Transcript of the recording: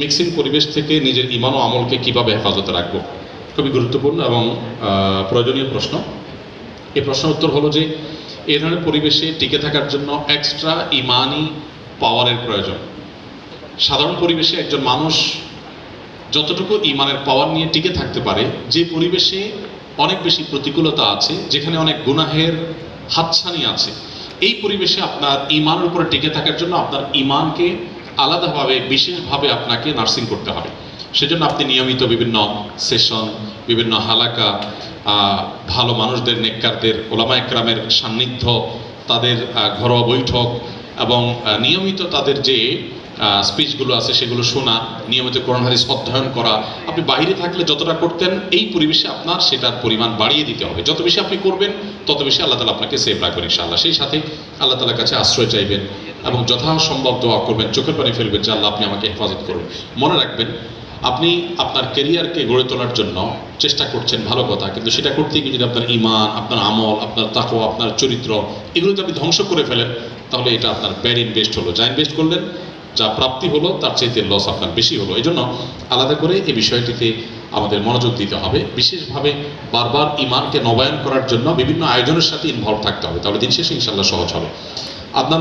Mixing পরিবেশ থেকে নিজের ইমান ও আমলকে কীভাবে হেফাজতে রাখব? খুবই গুরুত্বপূর্ণ এবং প্রয়োজনীয় প্রশ্ন। এই প্রশ্নের উত্তর হলো যে এই ধরনের পরিবেশে টিকে থাকার জন্য এক্সট্রা ইমানি পাওয়ারের প্রয়োজন। সাধারণ পরিবেশে একজন মানুষ যতটুকু ইমানের পাওয়ার নিয়ে টিকে থাকতে পারে, যে পরিবেশে অনেক বেশি প্রতিকূলতা আছে, যেখানে অনেক গুনাহের হাতছানি আছে, এই পরিবেশে আপনার ইমানের উপরে টিকে থাকার জন্য আপনার ইমানকে আলাদাভাবে, বিশেষভাবে আপনাকে নার্সিং করতে হবে। সেজন্য আপনি নিয়মিত বিভিন্ন সেশন বিভিন্ন হালাকা ভালো মানুষদের, নেককারদের, ওলামা একরামের সান্নিধ্য, তাদের ঘরোয়া বৈঠক এবং নিয়মিত তাদের যে স্পিচগুলো আছে সেগুলো শোনা, নিয়মিত কোরআন হাদিস অধ্যয়ন করা। আপনি বাইরে থাকলে যতটা করতেন, এই পরিবেশে আপনার সেটার পরিমাণ বাড়িয়ে দিতে হবে। যত বেশি আপনি করবেন, তত বেশি আল্লাহ তালা আপনাকে সেভ রাখবেন ইনশাআল্লাহ। সেই সাথে আল্লাহ তালার কাছে আশ্রয় চাইবেন। এবং যথাসম্ভব দোয়া করবেন, চোখের পানি ফেলবেন, যে আল্লাহ আপনি আমাকে হেফাজত করুন। মনে রাখবেন, আপনি আপনার ক্যারিয়ারকে গড়ে তোলার জন্য চেষ্টা করছেন ভালো কথা, কিন্তু সেটা করতে গিয়ে যদি আপনার ইমান, আপনার আমল, আপনার তাকো আপনার চরিত্র এগুলো যদি আপনি ধ্বংস করে ফেলেন, তাহলে এটা আপনার ব্যাড ইনভেস্ট হলো। যা ইনভেস্ট করলেন, যা প্রাপ্তি হলো, তার চাইতে লস আপনার বেশি হলো। এই জন্য আলাদা করে এই বিষয়টিতে আমাদের মনোযোগ দিতে হবে। বিশেষভাবে বারবার ইমানকে নবায়ন করার জন্য বিভিন্ন আয়োজনের সাথে ইনভলভ থাকতে হবে। তাহলে দিন শেষে ইনশাল্লাহ সহজ হবে। আপনার